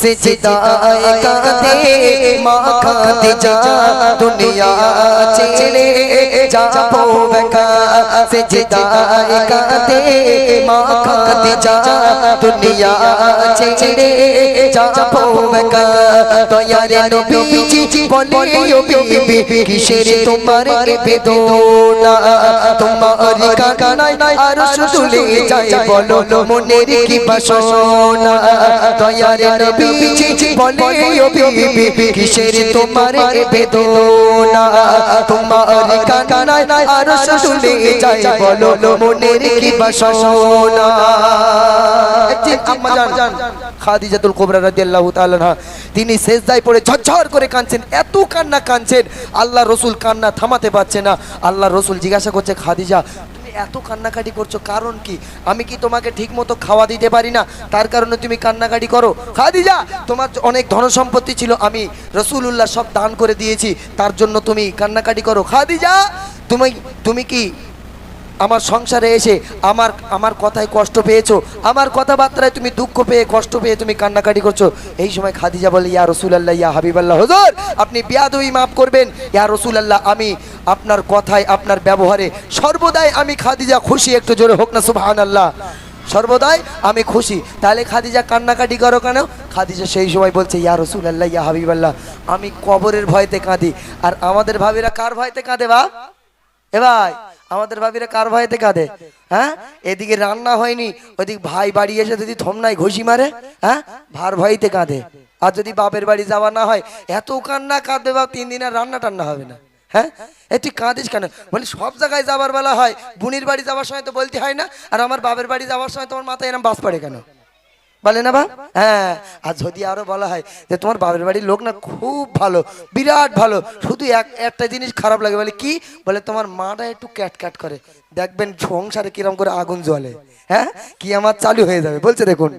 সিজদায় কাঁদে মা যা দুনিয়া ছেড়ে যাব বেকা সিজদায় কাঁদে মা যা দুনিয়া ছেড়ে যাব বেকা দয়ারে নবীজি বলে, ও বিবি, কিসের তোমার বেদনা? তোমার কান্নায় আর তুলে যায় বলো, মনের কি বাসনা? দয়ারে নবীজি বলে ও বিবি কিসের তোমার বেদনা? তোমার কান্নায় আর যায় বলো মনের কি বাসনা? একদিন আম্মা জান খাদিজাতুল কুবরা রাদিয়াল্লাহু তাআলা তিনি সেজদায় পড়ে ঝরঝর করে কাঁদছেন এত কান্না কাঁদছেন। আল্লাহ রসুল কান্না থামাতে পারছে না। আল্লাহ রসুল জিজ্ঞাসা করছে খাদিজা এত কান্নাকাটি করছ, কারণ কি? আমি কি তোমাকে ঠিক মতো খাওয়া দিতে পারি না? তার কারণে তুমি কান্নাকাটি করো। খাদিজা, তোমার অনেক ধন সম্পত্তি ছিল, আমি রসুলুল্লাহ সব দান করে দিয়েছি, তার জন্য তুমি কান্নাকাটি করো। খাদিজা, তুমি তুমি কি আমার সংসারে এসে আমার আমার কথায় কষ্ট পেয়েছ? আমার কথাবার্তায় তুমি দুঃখ পেয়ে কষ্ট পেয়ে তুমি কান্নাকাটি করছ? এই সময় খাদিজা বলে, ইয়া রসুল আল্লাহ ইয়া হাবিবাল্লাহ, হুজুর, আপনি বিয়াদবি মাফ করবেন। ইয়া রসুলাল্লাহ, আমি আপনার কথায়, আপনার ব্যবহারে, সর্বদাই আমি খাদিজা খুশি, একটু জোরে হোক না সুবহান আল্লাহ সর্বদাই আমি খুশি। তাহলে খাদিজা কান্নাকাটি করো কেন? খাদিজা সেই সময় বলছে, ইয়া রসুলাল্লাহ, ইয়া হাবিবাল্লাহ, আমি কবরের ভয়তে কাঁদি। আর আমাদের ভাবিরা কার ভয়তে কাঁদে বা এ ভাই, আমাদের ভাবিরা কার ভয়তে কাঁদে? হ্যাঁ? এদিকে রান্না হয়নি, ওদিকে ভাই বাড়ি এসে যদি থমনায় ঘুষি মারে হ্যাঁ? ভার ভয়তে কাঁদে। আর যদি বাপের বাড়ি যাওয়া না হয়, এত কান্না কাঁদবে বা তিন দিন আর রান্না টান্না হবে না। হ্যাঁ? এ তুই কাঁদিস কেন? বলি, সব জায়গায় যাবার বেলা হয়। বুনির বাড়ি যাওয়ার সময় তো বলতে হয় না, আর আমার বাপের বাড়ি যাওয়ার সময় তোমার মাথায় এরম বাস পড়ে কেন? বলে না বা? হ্যাঁ। আর যদি আরও বলা হয় যে তোমার বাপের বাড়ির লোক না খুব ভালো, বিরাট ভালো, শুধু এক, একটা জিনিস খারাপ লাগে। বলে, কি? বলে, তোমার মাটা একটু ক্যাট ক্যাট করে। দেখবেন সংসারে কিরম করে আগুন জ্বলে। হ্যাঁ? কি আমার চালু হয়ে যাবে। বলছে, দেখুন।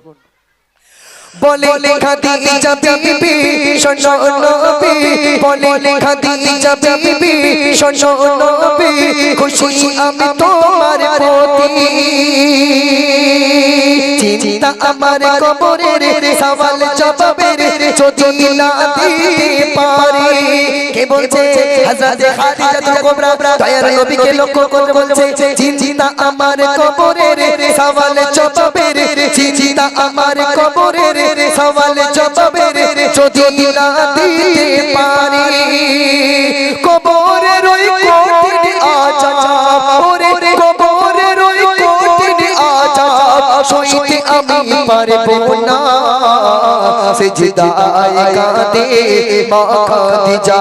বলে খাদিজা বিবি শোনো নবী বলে খাদিজা বিবি শোনো নবী খুশি আমি তোমার প্রতি চিন্তা আমার কবরের সওয়াল জবাবের যদি না দিতে পারি। কে বলছে? হযরত খাদিজা কুবরা দয়ার নবীকে লক্ষ্য করে বলছে আমার জবাবের আমার জবাবের যদি না দিতে পারি। আযাব সইতে আমি পারব না। সিজদায় কাঁদে মা খাদিজা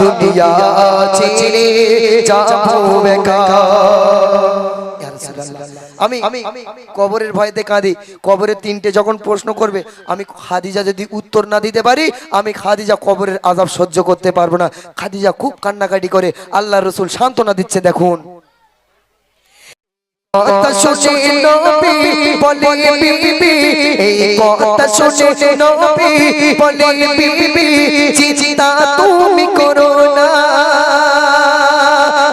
দুনিয়া ছেড়ে যাব আমি আমি কবরের ভয়তে কাঁদি। কবরের তিনটে যখন প্রশ্ন করবে, আমি খাদিজা যদি উত্তর না দিতে পারি, আমি খাদিজা কবরের আজাব সহ্য করতে পারব না। খাদিজা খুব কান্নাকাটি করে আল্লাহ রসুল সান্ত্বনা দিচ্ছে, দেখুন। কথা শুনে নবী বলে বিবি এই কথা শুনে নবী বলে বিবি চিন্তা তুমি করো না।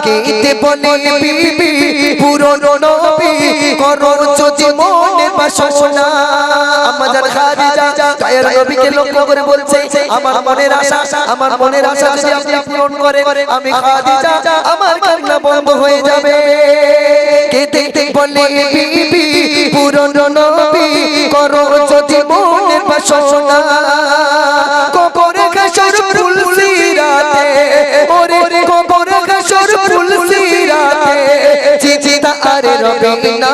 কেতে বলে বিবি পুরো নবী করো যদি মনে বাসনা আমাদের খাদিজা গায়ের নবীকে লক্ষ্য করে বলছে আমার মনের আশা আমার মনের আশা যদি আপনি পূরণ করেন আমি খাদিজা আমার কান্না বন্ধ হয়ে যাবে। বলে বিবি, পুরনো নবী, করো যদি মনের বাসনা। কবরে ঘাসর ফুল সিরাতে, ওরে কবরে ঘাসর ফুল সিরাতে চিচিতা আরে রবে না।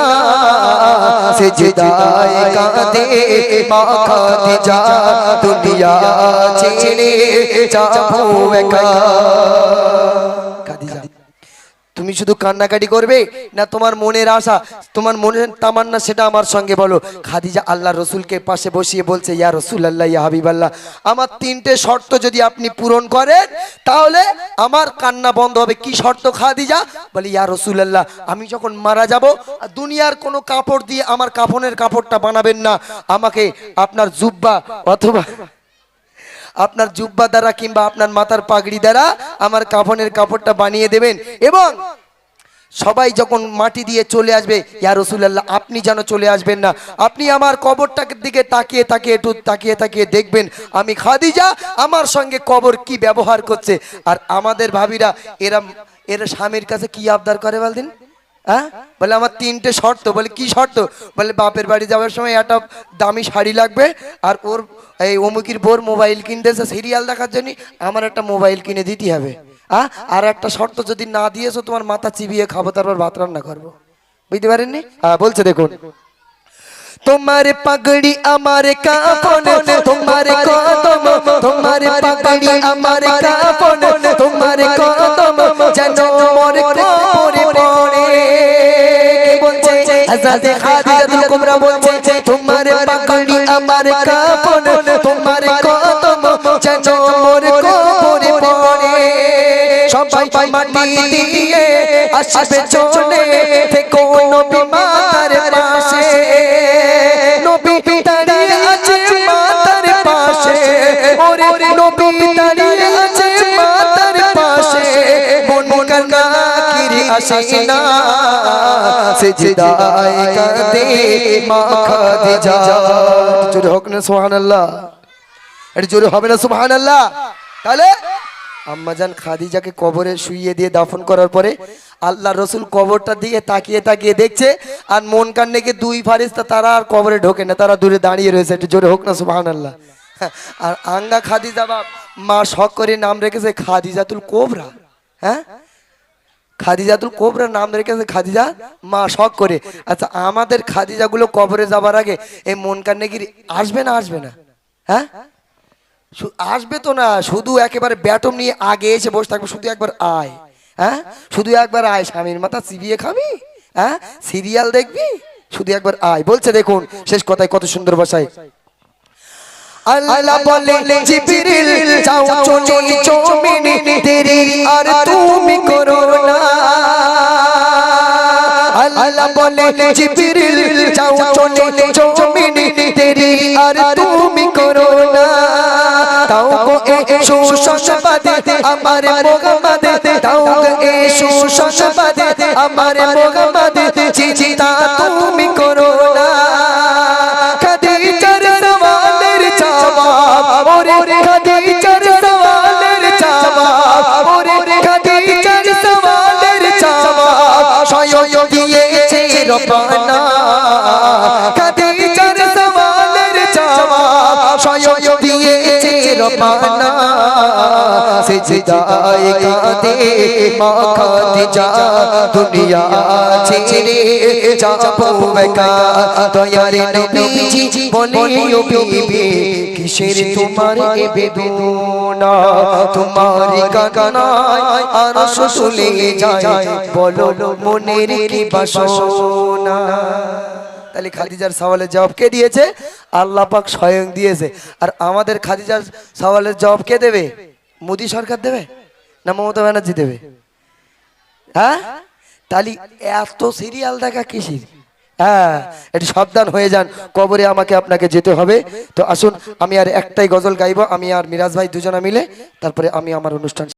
সিজদায় কাঁদে মা খাদিজা, দুনিয়া ছেড়ে যাব একা। তুমি শুধু কান্নাকাটি করবে না তোমার মনের আশা, তোমার মনের তামান্না সেটা আমার সঙ্গে বলো। খাদিজা আল্লাহ রসুলকে পাশে বসিয়ে বলছে, ইয়া রসুল আল্লাহ ইয়া হাবিব আল্লাহ আমার তিনটে শর্ত যদি আপনি পূরণ করেন, তাহলে আমার কান্না বন্ধ হবে। কি শর্ত খাদিজা? বলে, ইয়া রসুল আল্লাহ আমি যখন মারা যাব দুনিয়ার কোনো কাপড় দিয়ে আমার কাফনের কাপড়টা বানাবেন না, আমাকে আপনার জুব্বা অথবা আপনার জুব্বা দ্বারা কিংবা আপনার মাথার পাগড়ি দ্বারা আমার কাফনের কাপড়টা বানিয়ে দেবেন। এবং সবাই যখন মাটি দিয়ে চলে আসবে, ইয়া রসুল্লাহ আপনি যেন চলে আসবেন না। আপনি আমার কবরটার দিকে তাকিয়ে তাকিয়ে, একটু তাকিয়ে তাকিয়ে দেখবেন, আমি খাদিজা, আমার সঙ্গে কবর কি ব্যবহার করছে। আর আমাদের ভাবিরা, এরা এরা স্বামীর কাছে কি আবদার করে বলদিন? হ্যাঁ? বলে আমার তিনটে শর্ত, বলে কি শর্ত? বলে বাপের বাড়ি যাওয়ার সময় একটা দামি শাড়ি লাগবে আর ওর এই অমুকির বোর মোবাইল সিরিয়াল দেখার জন্য আমার একটা মোবাইল কিনে দিতে হবে। হ্যাঁ? আর একটা শর্ত যদি না দিয়েছ, তোমার মাথা চিবিয়ে খাব, তারপর ভাত রান্না করব। বুঝতে পারেননি? হ্যাঁ বলছে দেখুন। তোমার পাগড়ি আমার তোমার তোমার পাগড়ি আমার তোমার খাদিজা খাদিজাতুল কুবরা বলছে, তোমার পাকড়ি আমার কাপন, তোমার কদম চাচো মোর কবরে পড়ে। সবাই মাটি দিয়ে আসবে চলে কিরে সিজদায় কাঁদে মা খাদিজা জোরে হোক না সুবহানাল্লাহ। এটা জোরে হবে না সুবহানাল্লাহ। তাহলে আম্মাজান খাদিজাকে কবরে শুইয়ে দিয়ে দাফন করার পরে আল্লাহ রসুল কবরটা দিয়ে তাকিয়ে তাকিয়ে দেখছে আর মন কান্নে গিয়ে দুই ফারিস্তা তারা আর কবরে ঢোকে না তারা দূরে দাঁড়িয়ে রয়েছে। একটু জোরে হোক না সুবাহান আল্লাহ আর আঙ্গা খাদিজা বাপ মা শখ করে নাম রেখেছে খাদিজাতুল কোবরা। হ্যাঁ? খাদিজাতুল কোবরা নাম রেখেছে খাদিজা মা, শখ করে। আচ্ছা আমাদের খাদিজাগুলো কবরে যাবার আগে এই মন কান্নে গিয়ে আসবে না আসবে না? হ্যাঁ? আসবে তো না, শুধু একেবারে ব্যাটম নিয়ে আগে এসে বসে থাকবে, শুধু একবার আয়। হ্যাঁ? শুধু একবার আয়, স্বামীর মাথা চিবিয়ে খাবি? হ্যাঁ? সিরিয়াল দেখবি? শুধু একবার আয়। বলছে দেখুন, শেষ কথায় কত সুন্দর ভাষায় আল্লাহ বলে, জিবরিল, যাও চলে জমিনে দেরি আর তুমি করো না। আল্লাহ বলে, জিবরিল, যাও চলে জমিনে দেরি আর তুমি করো না। তাও গো এ সুসংবাদে আমার মোহাম্মদ তাও গো এ সুসংবাদে আমার মোহাম্মদ চিন্তা তুমি করো জবাব ওরে খাদিজার সওয়ালের জবাব ওরে খাদিজার সওয়ালের জবাব স্বয়ং দিয়েছে রপানা খাদিজার সওয়ালের জবাব স্বয়ং দিয়েছে রব্বানা। সিজদায় কাঁদে মা খাদিজা দুনিয়া ছেড়ে যাব একা দয়ারে নবীজি বলে ও বিবি কিসের তোমার এ বেদনা তোমার কান্নায় আর যায় বলো মনের কি বাসনা তাহলে খাদিজার সওয়ালের জবাব কে দিয়েছে? আল্লাহ স্বয়ং দিয়েছে। আর আমাদের খাদিজার সওয়ালের জবাব কে দেবে? মোদী সরকার দেবে না মমতা ব্যানার্জি দেবে? হ্যাঁ? তাহলে এত সিরিয়াল দেখা কিসির? হ্যাঁ একটু সাবধান হয়ে যান, কবরে আমাকে আপনাকে যেতে হবে। তো আসুন, আমি আর একটাই গজল গাইব, আমি আর মিরাজ ভাই দুজনা মিলে, তারপরে আমি আমার অনুষ্ঠান